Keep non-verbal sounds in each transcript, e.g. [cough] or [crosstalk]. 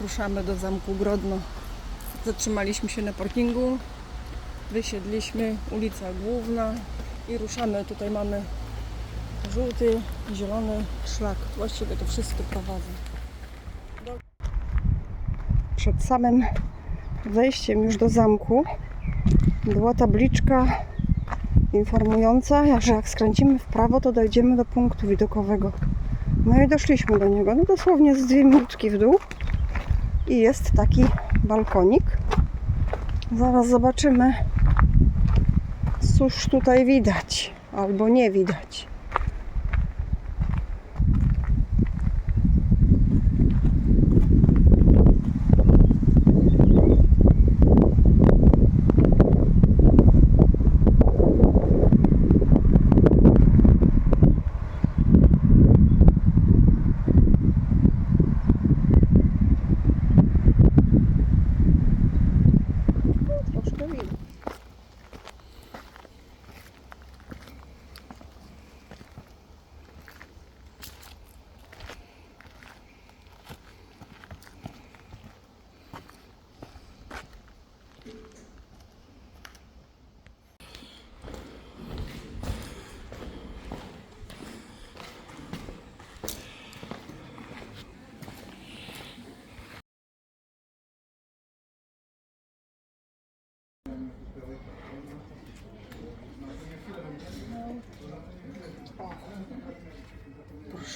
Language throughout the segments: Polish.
Ruszamy do Zamku Grodno. Zatrzymaliśmy się na parkingu, wysiedliśmy, ulica główna i ruszamy. Tutaj mamy żółty, zielony szlak. Właściwie to wszystkie prowadzą. Przed samym wejściem już do zamku była tabliczka informująca, że jak skręcimy w prawo, to dojdziemy do punktu widokowego. No i doszliśmy do niego. No dosłownie z dwie minutki w dół. I jest taki balkonik. Zaraz zobaczymy, cóż tutaj widać albo nie widać. Troszkę widać.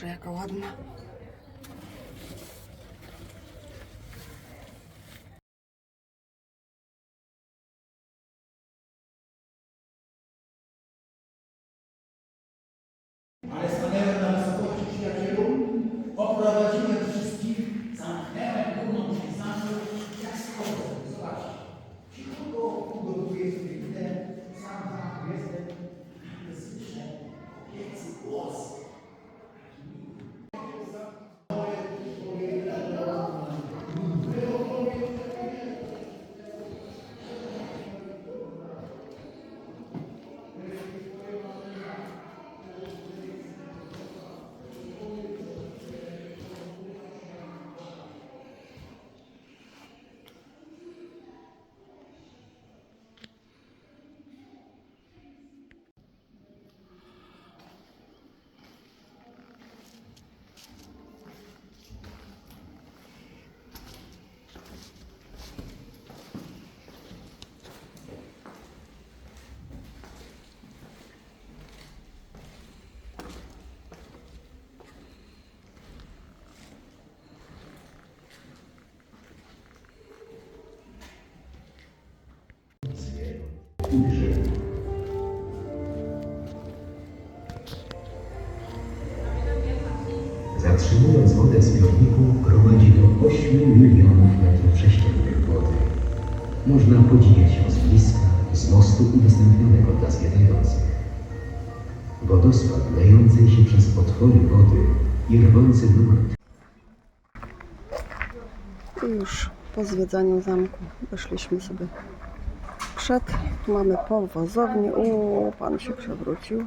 Proszę, jaka ładna. Zatrzymując wodę w zbiorniku, gromadzi do 8 milionów metrów sześciennych wody. Można podziwiać ją z bliska, z mostu udostępnionego dla zwiedzających. Wodospad lejący się przez otwory wody i rwący nurt I już po zwiedzaniu zamku wyszliśmy sobie przed. Mamy powozownię. O, pan się przewrócił.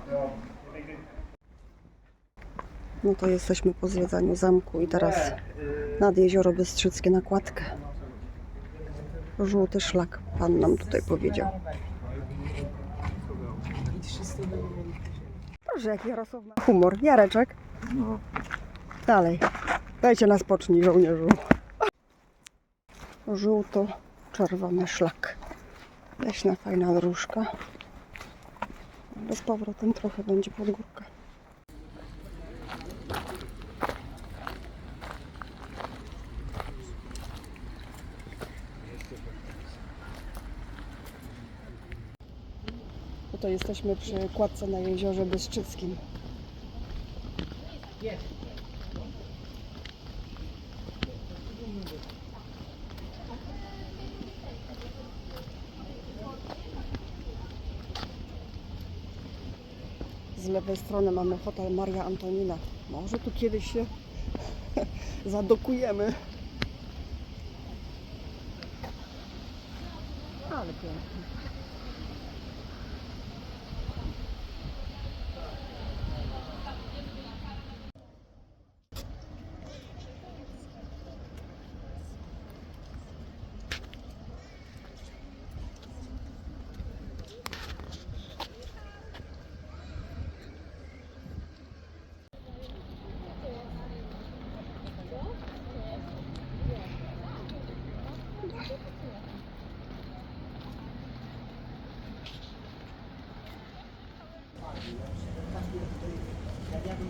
No to jesteśmy po zwiedzaniu zamku i teraz nad jezioro Bystrzyckie nakładkę. Żółty szlak, pan nam tutaj powiedział. Proszę, jak Jarosław ma humor. Jareczek. Dalej. Dajcie nas pocznij, żołnierzu. Żółto-czerwony szlak. Leśna, fajna dróżka. Ale z powrotem trochę będzie pod górkę. Tutaj jesteśmy przy kładce na jeziorze Bystrzyckim. Z lewej strony mamy hotel Maria Antonina. Może tu kiedyś się [laughs] zadokujemy. Ale pięknie.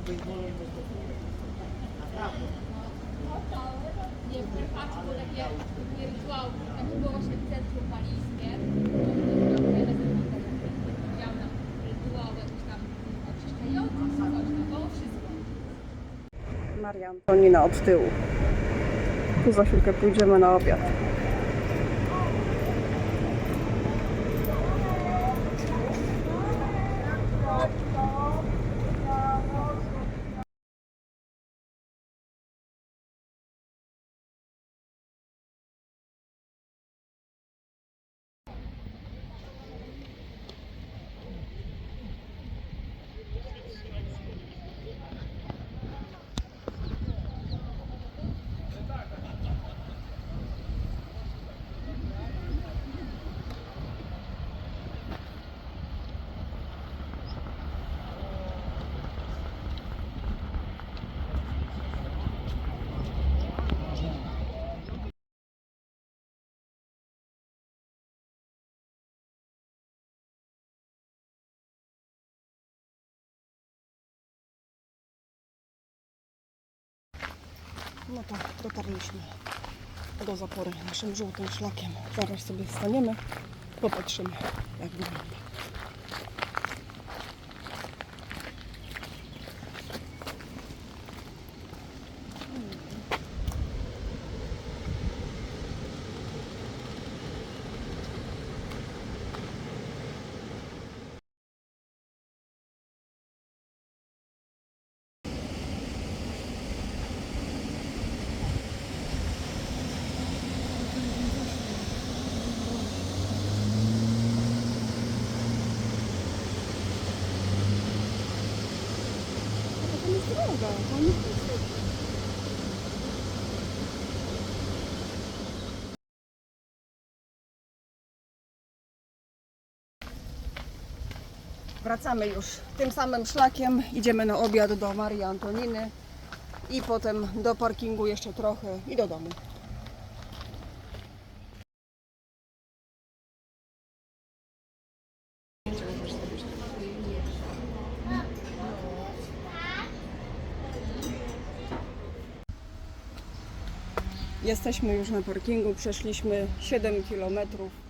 Nie, w Karpacie rytuał, było właśnie centrum. Miał nam rytuał tam. Maria Antonina od tyłu. Tu za chwilkę pójdziemy na obiad. No to dotarliśmy do zapory naszym żółtym szlakiem. Zaraz sobie wstaniemy, popatrzymy jak wygląda. Wracamy już tym samym szlakiem. Idziemy na obiad do Marii Antoniny i potem do parkingu jeszcze trochę i do domu. Jesteśmy już na parkingu, przeszliśmy 7 kilometrów